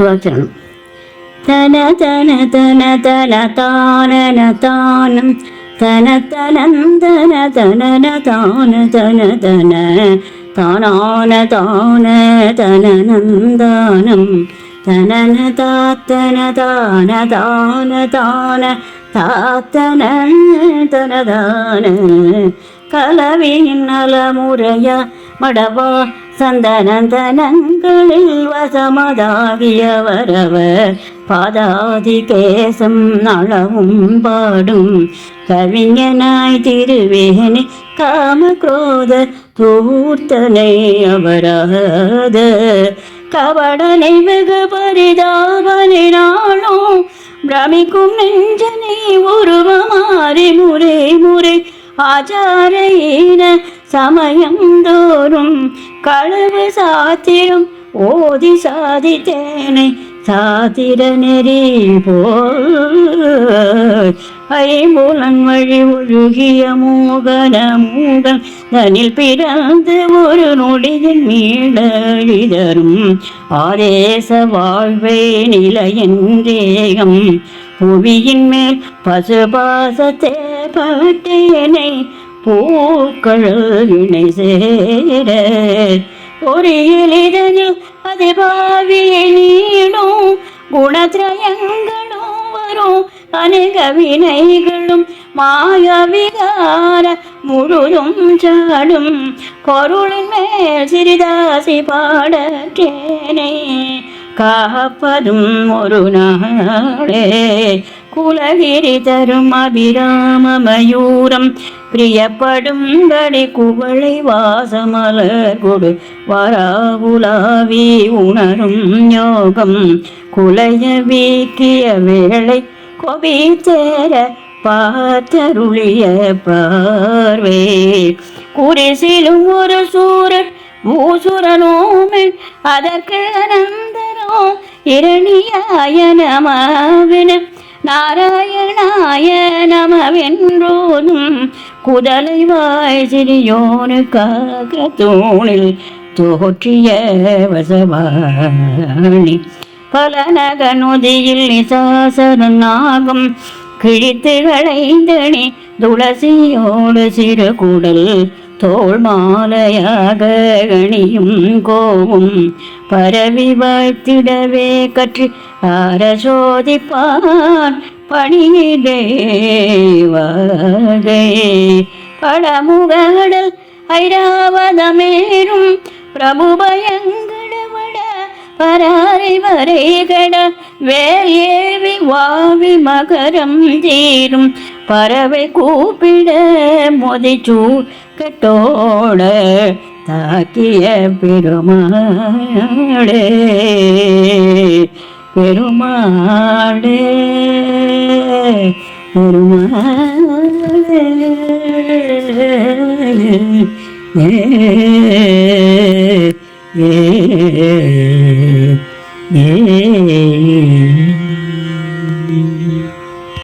വചനം. തന തന തന തല താനന താനം. തന തനന്തന തനന താന തന തന താനാന താന തനനന്ദാനം തനന താത്തന താന താന താന. താത്തന തനദാന കലവിന്നല മുറയ മടവാ சந்தனந்தனங்களில் வசமதாகியவரவர். பாதாதி கேசம் நளவும் பாடும். கவிஞனாய் திருவேணி காம குரோத தூர்த்தனை அவராத. கவடனை வெகு பரிதாபனினாலும் பிரமிக்கும் நெஞ்சனை உருவமாறி முறை முறை ஆச்சாரையின சமயம் தோறும் களவு சாத்திரம் ஓதி சாதித்தேனை சாத்திர நெறி போல். ஐம்புலன் வழி ஒழுகிய மூகன மூகன் தனில் பிறந்து ஒரு நொடியில் மீளழிதரும் ஆதேச வாழ்வே நிலையென்றேகம் புவியின் மேல் பசுபாசத்தே பட்டேனை பூக்கள் சேர. பொறியில் இதனில் அதிபாவியை நீடும் குணத்ரயங்களும் வரும் அநேக வினைகளும் மாயவிகார முழுதும் சாடும். பொருளின் மேல் சிறிதாசி பாடற்றேனை காப்பதும் ஒரு நாளே. குலகிரி தரும் அபிராம மயூரம் பிரியப்படும்படி குவளை வாசமலர் கொடு வராவுலாவி உணரும் யோகம். குலைய வீக்கிய வேளை கொபி தேர பார்த்தருளிய பார்வே. குரிசிலும் ஒரு சூரன் பூசுரனோமென் அதற்கு அனந்தரோ. இரணியாய நமவின நாராயணாய நமவென்றோனும் குதலை வாய் சிறியோனுக்காக தூணில் தோற்றிய வசவாணி. பல நகநொதியில் நிசாசரனாகும் கிழித்து களைந்தணி துளசியோடு சிறு குடல் തോൾ മാലയാകണിയും കോവും. പരവി പരവിവാഴ്ത്തിടവേ കറ്റി ആരശോധിപ്പാൻ പണിയിടേവകേ പടമുകടൽ ഐരാവതമേരും പ്രഭുഭയങ്കട പരാറി പരാരിവരേകട വേവി വാവി മകരം തീരും പറവെ കൂപ്പിട മുതിച്ചു വണക്കത്തോടെ താക്കിയ പെരുമാടെ പെരുമാടെ പെരുമാ ഏ ഏ.